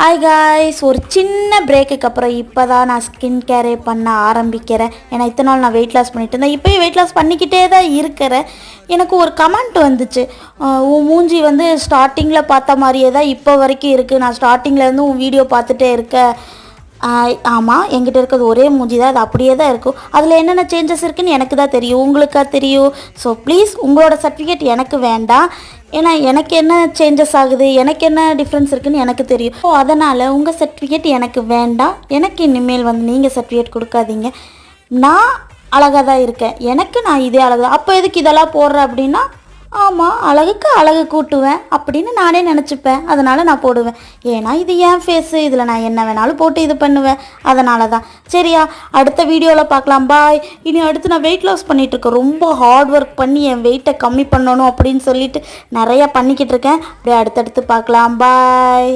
Hi guys ஒரு சின்ன பிரேக்குக்கு அப்புறம் இப்போ தான் நான் ஸ்கின் கேரே பண்ண ஆரம்பிக்கிறேன். ஏன்னா இத்தனை நாள் நான் வெயிட் லாஸ் பண்ணிட்டு இருந்தேன். இப்போயும் வெயிட் லாஸ் பண்ணிக்கிட்டே தான் இருக்கிறேன். எனக்கு ஒரு கமெண்ட் வந்துச்சு. உன் மூஞ்சி வந்து ஸ்டார்டிங்கில் பார்த்த மாதிரியே தான் இப்போ வரைக்கும் இருக்குது நான் ஸ்டார்டிங்கில் இருந்து உன் வீடியோ பார்த்துட்டே இருக்கேன். ஆமாம் என்கிட்ட இருக்கிறது ஒரே மூஞ்சி தான் அது அப்படியே தான் இருக்கும். அதில் என்னென்ன சேஞ்சஸ் இருக்குதுன்னு எனக்கு தான் தெரியும். உங்களுக்கா தெரியும்? ஸோ ப்ளீஸ் உங்களோட சர்டிஃபிகேட் எனக்கு வேண்டாம். ஏன்னா எனக்கு என்ன சேஞ்சஸ் ஆகுது? எனக்கு என்ன டிஃப்ரென்ஸ் இருக்குதுன்னு எனக்கு தெரியும். ஸோ அதனால் உங்கள் சர்டிஃபிகேட் எனக்கு வேண்டாம். எனக்கு இனிமேல் வந்து நீங்கள் சர்டிஃபிகேட் கொடுக்காதீங்க. நான் அழகாக தான் இருக்கேன். எனக்கு நான் இதே அழகு தான் அப்போ எதுக்கு இதெல்லாம் போடுறேன் அப்படின்னா ஆமாம் அழகுக்கு அழகு கூட்டுவேன் அப்படின்னு நானே நினச்சிப்பேன். அதனால் நான் போடுவேன். ஏன்னா இது என் ஃபேஸு இதில் நான் என்ன வேணாலும் போட்டு இது பண்ணுவேன். அதனால தான் சரியா அடுத்த வீடியோவில் பார்க்கலாம். பாய் இனி அடுத்து நான் வெயிட் லாஸ் பண்ணிகிட்ருக்கேன் ரொம்ப ஹார்ட் ஒர்க் பண்ணி என் வெயிட்டை கம்மி பண்ணணும் அப்படின்னு சொல்லிட்டு நிறையா பண்ணிக்கிட்டு இருக்கேன். அப்படியே அடுத்தடுத்து பார்க்கலாம். பாய்